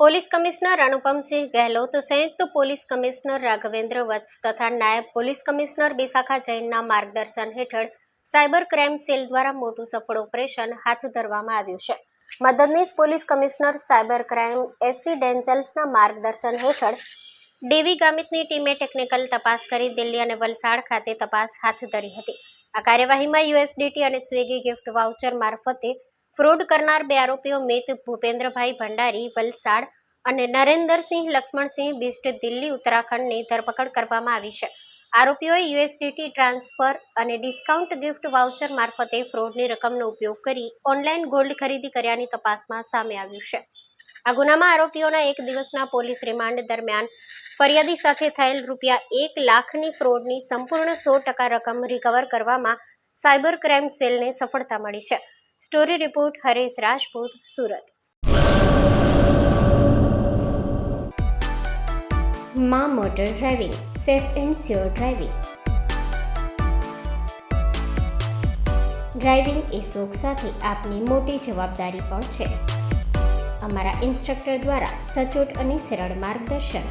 Police commissioner Anupamsinh Gehlot સંયુક્ત police commissioner Raghavendra વત્સ તથા નાયબ પોલીસ કમિશનર બિશાખા જૈનના માર્ગદર્શન હેઠળ સાયબર ક્રાઇમ સેલ દ્વારા મોટું સફળ ઓપરેશન હાથ ધરવામાં આવ્યું છે. મદદનીશ police commissioner cyber crime SC ડેન્જલ્સના માર્ગદર્શન હેઠળ ડીવી ગામિતની ટીમે ટેકનિકલ તપાસ કરી દિલ્હી અને વલસાડ ખાતે તપાસ હાથ ધરી હતી. આ કાર્યવાહીમાં યુએસડીટી અને સ્વિગી ગિફ્ટ વાઉચર મારફતે ફ્રોડ કરનાર બે આરોપીઓ મેત ભૂપેન્દ્રભાઈ ભંડારી, વલસાડ અને નરેન્દ્રસિંહ લક્ષ્મણસિંહ બિસ્ટ દિલ્હી, ઉત્તરાખંડની ધરપકડ કરવામાં આવી છે. આરોપીઓએ યુએસડીટી ટ્રાન્સફર અને ડિસ્કાઉન્ટ ગિફ્ટ વાઉચર મારફતે ફ્રોડની રકમનો ઉપયોગ કરી ઓનલાઈન ગોલ્ડ ખરીદી કર્યાની તપાસમાં સામે આવ્યું છે. આ ગુનામાં આરોપીઓના એક દિવસના પોલીસ રિમાન્ડ દરમિયાન ફરિયાદી સાથે થયેલ રૂપિયા એક લાખની ફ્રોડની સંપૂર્ણ સો ટકા રકમ રિકવર કરવામાં સાયબર ક્રાઇમ સેલને સફળતા મળી છે. Story report Haresh Rajput, Surat. મા motor driving, safe and sure driving. Driving એ શોખ સાથે આપની મોટી જવાબદારી પણ છે. અમારા ઇન્સ્ટ્રક્ટર દ્વારા સચોટ અને સરળ માર્ગદર્શન.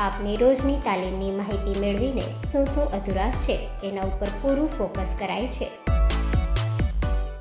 આપની રોજની તાલીમની માહિતી મેળવીને શું શું અધુરાશ છે, એના ઉપર પૂરું ફોકસ કરાય છે.